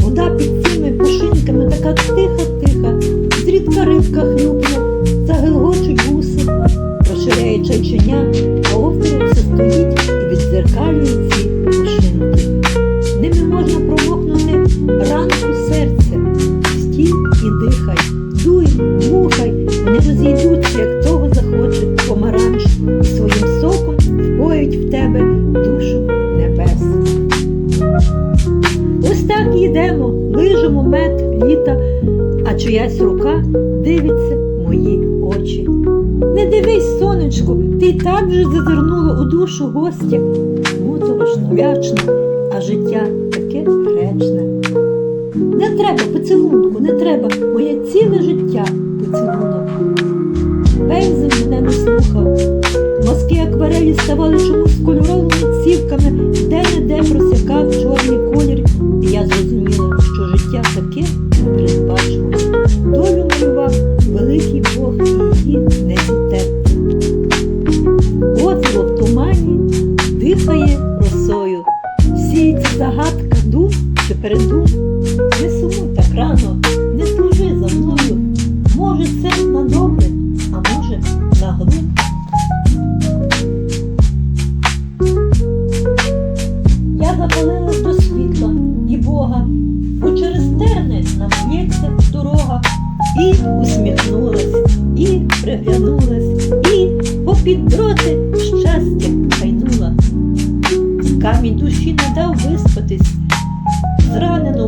Вода під цими пошинками така тиха-тиха, зрідка рибка хлюпне, загилгочуть гуси, розширяє чайченя, а овтор все стоїть. Літа, а чиясь рука дивиться мої очі. Не дивись, сонечко, ти й так вже зазирнула у душу гостя. Моторошно, лячно, а життя таке гречне. Не треба поцілунку, не треба, моє ціле життя поцілунок. Пензель мене не слухав. Мазки акварелі ставали чомусь кольоровими цівками,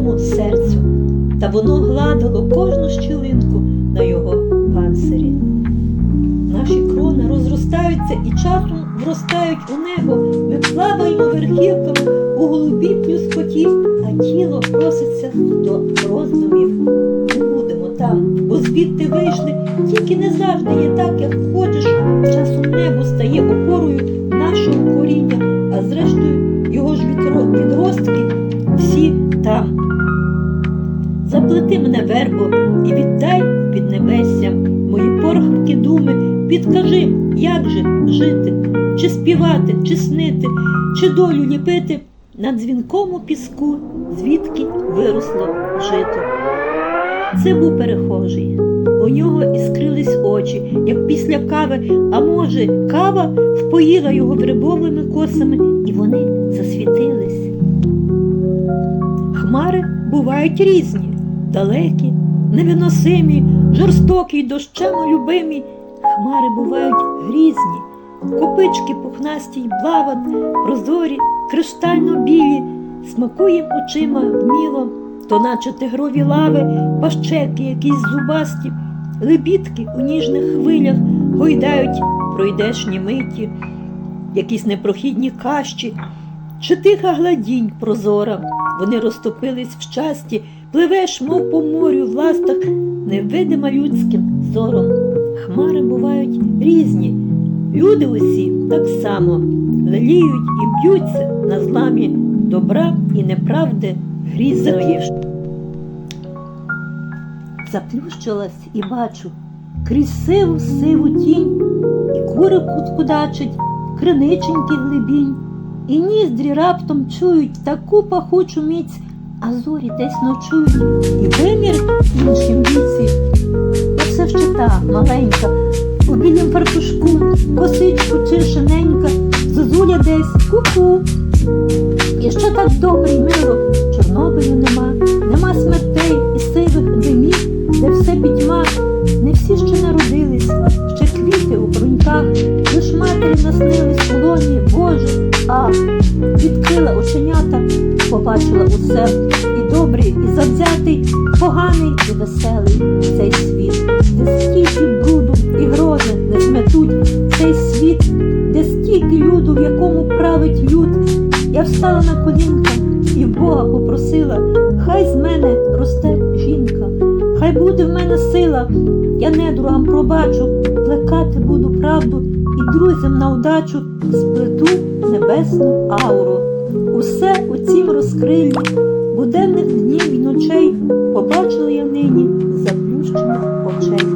зраненому серцю, та воно гладило кожну щілинку на його панцирі. Наші крони розростаються і часом вростають у небо. Ми плаваємо верхівками у голубій плюскоті, а тіло проситься до роздумів. Не будемо там, бо звідти вийшли, тільки не завжди є так, як хочеш. Часом небо стає підкажи, як же жити, чи співати, чи снити, чи долю ліпити на дзвінкому піску, звідки виросло жито. Це був перехожий. У нього іскрились очі, як після кави, а може, кава впоїла його вербовими косами, і вони засвітились. Хмари бувають різні, далекі, невиносимі, жорстокі й дощами любимі. Хмари бувають грізні, копички пухнасті й блават, прозорі, криштально білі, смакуєм очима вміло, то наче тигрові лави, пащеки якісь зубасті, лебідки у ніжних хвилях гойдають пройдешні миті, якісь непрохідні кащі, чи тиха гладінь прозора, вони розтопились в щасті, пливеш, мов по морю в ластах, невидима людським зором. Хмари бувають різні, люди усі так само леліють і б'ються на зламі добра і неправди грізної. Заплющилась і бачу крізь сиву сиву тінь, і кури кудачить, криниченьки глибінь, і ніздрі раптом чують таку пахучу міць, а зорі десь ночують, і вимір в іншім віці. Все ще та маленька, у білім фартушку, завзятий, поганий і веселий цей світ, де стільки бруду і грози не зметуть цей світ, де стільки люду, в якому править люд. Я встала на колінка і в Бога попросила, хай з мене росте жінка, хай буде в мене сила, я недругам пробачу, плекати буду правду і друзям на удачу сплету небесну ауру. Усе у цім розкрилі буденних днів і ночей побачила я нині заплющених очей.